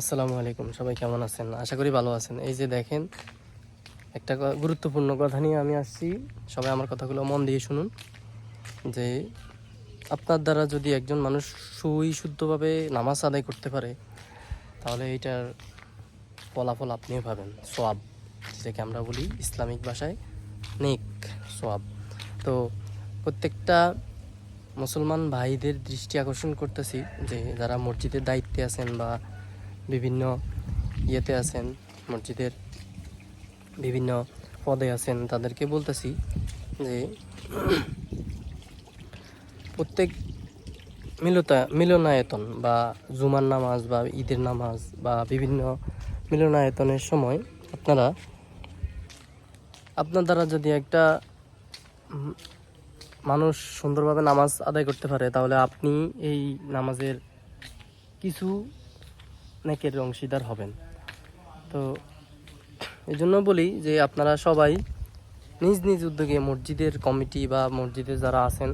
আসসালামু আলাইকুম, সবাই কেমন আছেন? আশা করি ভালো আছেন। এই যে দেখেন, একটা গুরুত্বপূর্ণ কথা নিয়ে আমি আসছি। সবাই আমার কথাগুলো মন দিয়ে শুনুন। যে আপনার দ্বারা যদি একজন মানুষ সুই শুদ্ধভাবে নামাজ আদায় করতে পারে, তাহলে এইটার ফলাফল আপনিও পাবেন। সোয়াব, যেটাকে আমরা বলি ইসলামিক ভাষায় নেক সোয়াব। তো প্রত্যেকটা মুসলমান ভাইদের দৃষ্টি আকর্ষণ করতেছি যে যারা মসজিদের দায়িত্বে আছেন বা বিভিন্ন ইয়েতে আছেন, মসজিদের বিভিন্ন পদে আছেন, তাদেরকে বলতেছি যে প্রত্যেক মিলতা, মিলনায়তন বা জুমার নামাজ বা ঈদের নামাজ বা বিভিন্ন মিলনায়তনের সময় আপনারা, আপনার দ্বারা যদি একটা মানুষ সুন্দরভাবে নামাজ আদায় করতে পারে, তাহলে আপনি এই নামাজের কিছু নেকের অংশীদার হবেন। তো এই জন্য বলি যে আপনারা সবাই নিজ নিজ উদ্যোগে মসজিদের কমিটি বা মসজিদে যারা আছেন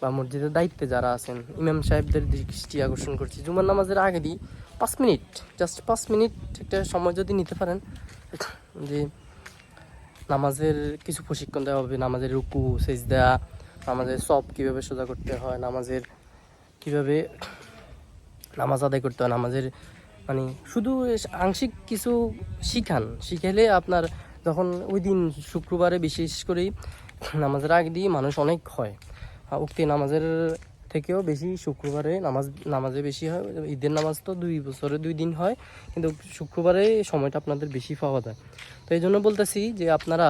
বা মসজিদের দায়িত্বে যারা আছেন, ইমাম সাহেবদের দৃষ্টি আকর্ষণ করছি। জুমার নামাজের আগে দিই পাঁচ মিনিট জাস্ট পাঁচ মিনিট একটা সময় যদি নিতে পারেন, যে নামাজের কিছু প্রশিক্ষণ দেওয়া হবে। নামাজের রুকু, সেজদা, নামাজের সব কীভাবে সোজা করতে হয়, নামাজের কীভাবে নামাজ আদায় করতে হয়, নামাজের মানে শুধু আংশিক কিছু শিখান। শিখাইলে আপনার যখন ওই দিন শুক্রবারে বিশেষ করে নামাজের আগে দিয়ে মানুষ অনেক হয়। উক্তি নামাজের থেকেও বেশি শুক্রবারে নামাজ, নামাজে বেশি হয়। ঈদের নামাজ তো দুই বছরে দুই দিন হয়, কিন্তু শুক্রবারে সময়টা আপনাদের বেশি পাওয়া যায়। তো এই জন্য বলতেছি যে আপনারা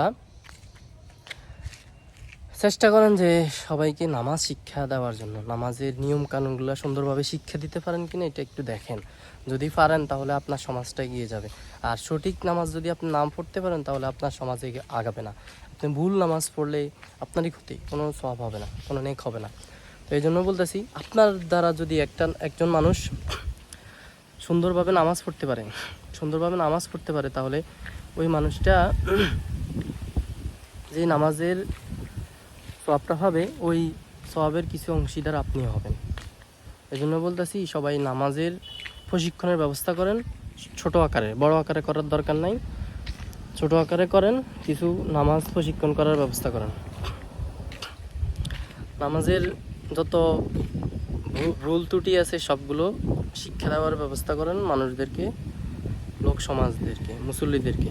চেষ্টা করেন যে সবাইকে নামাজ শিক্ষা দেওয়ার জন্য। নামাজের নিয়ম কানুনগুলো সুন্দরভাবে শিক্ষা দিতে পারেন কিনা এটা একটু দেখেন। যদি পারেন তাহলে আপনার সমাজটা এগিয়ে যাবে। আর সঠিক নামাজ যদি আপনি নাম পড়তে পারেন তাহলে আপনার সমাজ আগাবে না। আপনি ভুল নামাজ পড়লে আপনারই ক্ষতি, কোনো সব হবে না, কোনো নেক হবে না। তো এই জন্য বলতেছি, আপনার দ্বারা যদি একটা, একজন মানুষ সুন্দরভাবে নামাজ পড়তে পারে, সুন্দরভাবে নামাজ পড়তে পারে তাহলে ওই মানুষটা যে নামাজের সবটা হবে ওই সবের কিছু অংশীদার আপনিও হবেন। এই জন্য বলতেছি, সবাই নামাজের প্রশিক্ষণের ব্যবস্থা করেন, ছোট আকারে। বড় আকারে করার দরকার নাই। ছোট আকারে করেন, কিছু নামাজ প্রশিক্ষণ করার ব্যবস্থা করেন। নামাজের যত ভুল ত্রুটি আছে, সবগুলো শিক্ষা দেওয়ার ব্যবস্থা করেন মানুষদেরকে, লোক সমাজদেরকে, মুসল্লিদেরকে।